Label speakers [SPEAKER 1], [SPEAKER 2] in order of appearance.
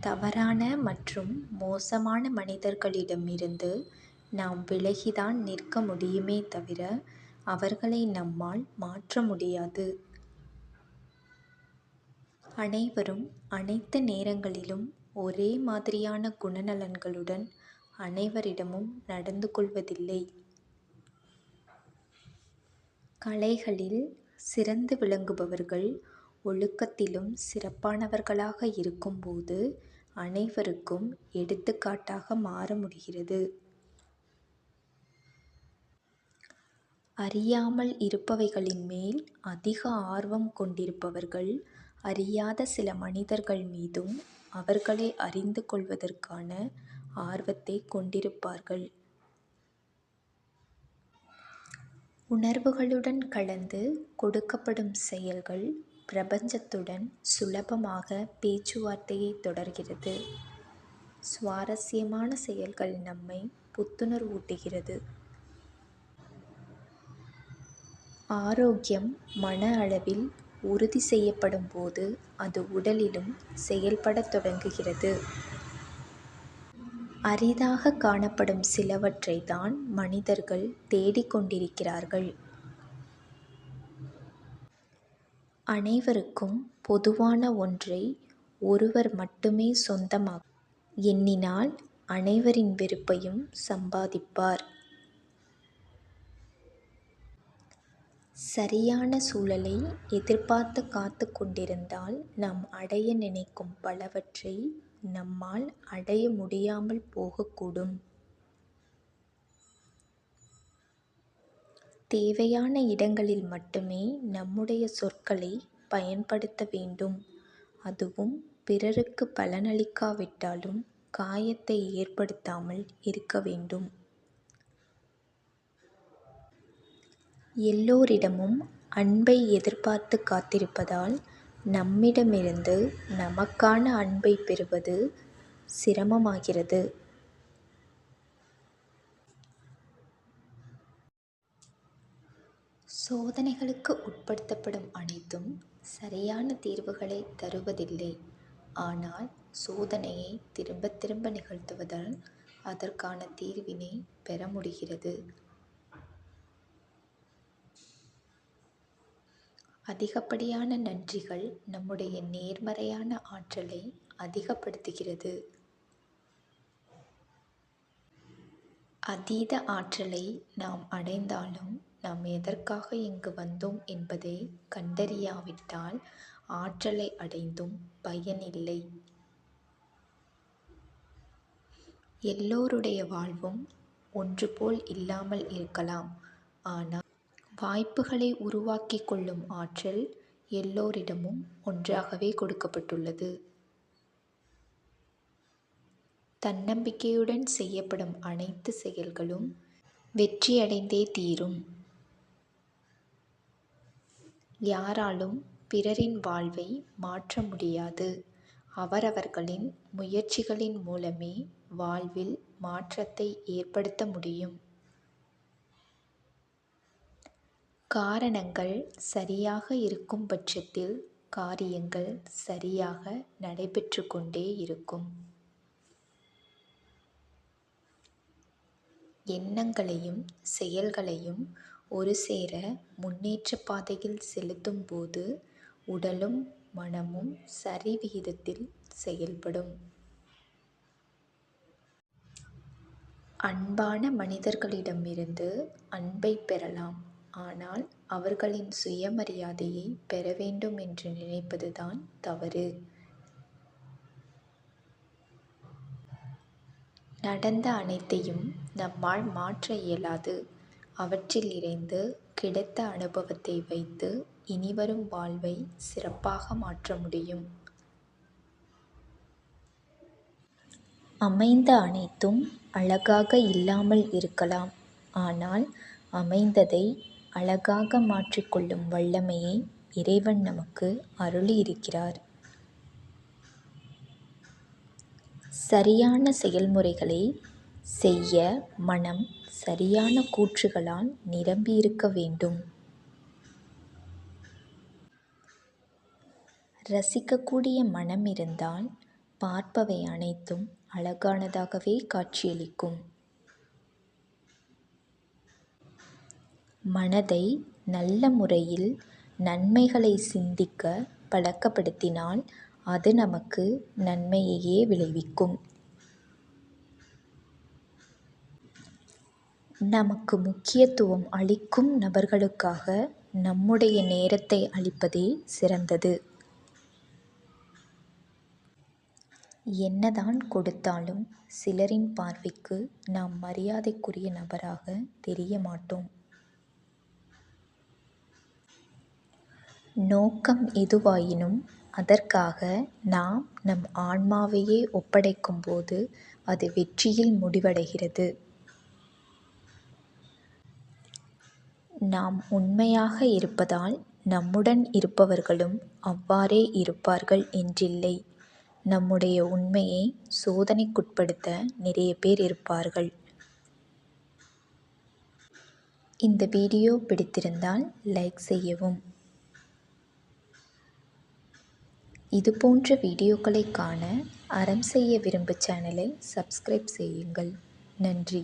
[SPEAKER 1] தவறான மற்றும் மோசமான மனிதர்களிடமிருந்து நாம் விலகிதான் நிற்க முடியுமே தவிர அவர்களை நம்மால் மாற்ற முடியாது. அனைவரும் அனைத்து நேரங்களிலும் ஒரே மாதிரியான குணநலன்களுடன் அனைவரிடமும் நடந்து கொள்வதில்லை. கலைகளில் சிறந்து விளங்குபவர்கள் ஒழுக்கத்திலும் சிறப்பானவர்களாக இருக்கும் போது அனைவருக்கும் எடுத்துக்காட்டாக மாற முடிகிறது. அறியாமல் இருப்பவைகளின் மேல் அதிக ஆர்வம் கொண்டிருப்பவர்கள் அறியாத சில மனிதர்கள் மீதும் அவர்களை அறிந்து கொள்வதற்கான ஆர்வத்தை கொண்டிருப்பார்கள். உணர்வுகளுடன் கலந்து கொடுக்கப்படும் செயல்கள் பிரபஞ்சத்துடன் சுலபமாக பேச்சுவார்த்தையைத் தொடர்கிறது. சுவாரஸ்யமான செயல்கள் நம்மை புத்துணர்வூட்டுகிறது. ஆரோக்கியம் மன அளவில் உறுதி செய்யப்படும் போது அது உடலிலும் செயல்படத் தொடங்குகிறது. அரிதாகக் காணப்படும் சிலவற்றைத் தான் மனிதர்கள் தேடிக் கொண்டிருக்கிறார்கள். அனைவருக்கும் பொதுவான ஒன்றை ஒருவர் மட்டுமே சொந்தமாக்க எண்ணினால் அனைவரின் வெறுப்பையும் சம்பாதிப்பார். சரியான சூழலை எதிர்பார்த்து காத்துக் கொண்டிருந்தால் நாம் அடைய நினைக்கும் பலவற்றை நம்மால் அடைய முடியாமல் போகக்கூடும். தேவையான இடங்களில் மட்டுமே நம்முடைய சொற்களைப் பயன்படுத்த வேண்டும். அதுவும் பிறருக்கு பலனளிக்காவிட்டாலும் காயத்தை ஏற்படுத்தாமல் இருக்க வேண்டும். எல்லோரிடமும் அன்பை எதிர்பார்த்துக் காத்திருப்பதால் நம்மிடமிருந்து நமக்கான அன்பைப் பெறுவது சிரமமாகிறது. சோதனைகளுக்கு உட்படுத்தப்படும் அனைத்தும் சரியான தீர்வுகளைத் தருவதில்லை. ஆனால் சோதனையை திரும்பத் திரும்ப நிகழ்த்துவதால் அதற்கான தீர்வினைப் பெற முடிகிறது. அதிகப்படியான நன்றிகள் நம்முடைய நேர்மறையான ஆற்றலை அதிகப்படுத்துகிறது. அதீத ஆற்றலை நாம் அடைந்தாலும் நாம் எதற்காக இங்கு வந்தோம் என்பதை கண்டறியாவிட்டால் ஆற்றலை அடைந்தும் பயனில்லை. எல்லோருடைய வாழ்வும் ஒன்று போல் இல்லாமல் இருக்கலாம். ஆனால் வாய்ப்புகளை உருவாக்கிக் கொள்ளும் ஆற்றல் எல்லோரிடமும் ஒன்றாகவே கொடுக்கப்பட்டுள்ளது. தன்னம்பிக்கையுடன் செய்யப்படும் அனைத்து செயல்களும் வெற்றியடைந்தே தீரும். யாராலும் பிறரின் வாழ்வை மாற்ற முடியாது. அவரவர்களின் முயற்சிகளின் மூலமே வாழ்வில் மாற்றத்தை ஏற்படுத்த முடியும். காரணங்கள் சரியாக இருக்கும் பட்சத்தில் காரியங்கள் சரியாக நடைபெற்று கொண்டே இருக்கும். எண்ணங்களையும் செயல்களையும் ஒருசேர முன்னேற்றப் பாதையில் செலுத்தும் போது உடலும் மனமும் சரிவிகிதத்தில் செயல்படும். அன்பான மனிதர்களிடமிருந்து அன்பைப் பெறலாம். ஆனால் அவர்களின் சுயமரியாதையைப் பெற வேண்டும் என்று நினைப்பது தான் தவறு. நடந்த அனைத்தையும் நம்மால் மாற்ற இயலாது. அவற்றிலிருந்து கிடைத்த அனுபவத்தை வைத்து இனிவரும் வாழ்வை சிறப்பாக மாற்ற முடியும். அமைந்த அனைத்தும் அழகாக இல்லாமல் இருக்கலாம். ஆனால் அமைந்ததை அழகாக மாற்றிக் கொள்ளும் வல்லமையை இறைவன் நமக்கு அருளியிருக்கிறார். சரியான செயல்முறைகளை செய்ய மனம் சரியான கூற்றுகளால் நிரம்பியிருக்க வேண்டும். ரசிக்கக்கூடிய மனம் இருந்தால் பார்ப்பவை அனைத்தும் அழகானதாகவே காட்சியளிக்கும் மனதை நல்ல முறையில் நன்மைகளை சிந்திக்க பழக்கப்படுத்தினால் அது நமக்கு நன்மையையே விளைவிக்கும் நமக்கு முக்கியத்துவம் அளிக்கும் நபர்களுக்காக நம்முடைய நேரத்தை அளிப்பதே சிறந்தது. என்னதான் கொடுத்தாலும் சிலரின் பார்வைக்கு நாம் மரியாதைக்குரிய நபராக தெரிய மாட்டோம். நோக்கம் எதுவாயினும் அதற்காக நாம் நம் ஆன்மாவையே ஒப்படைக்கும் போது அது வெற்றியில் முடிவடைகிறது. நாம் உண்மையாக இருப்பதால் நம்முடன் இருப்பவர்களும் அவ்வாறே இருப்பார்கள் என்றில்லை. நம்முடைய உண்மையை சோதனைக்குட்படுத்த நிறைய பேர் இருப்பார்கள். இந்த வீடியோ பிடித்திருந்தால் லைக் செய்யவும். இது போன்ற வீடியோக்களை காண அறம் செய்ய விரும்பு சேனலை சப்ஸ்கிரைப் செய்யுங்கள். நன்றி.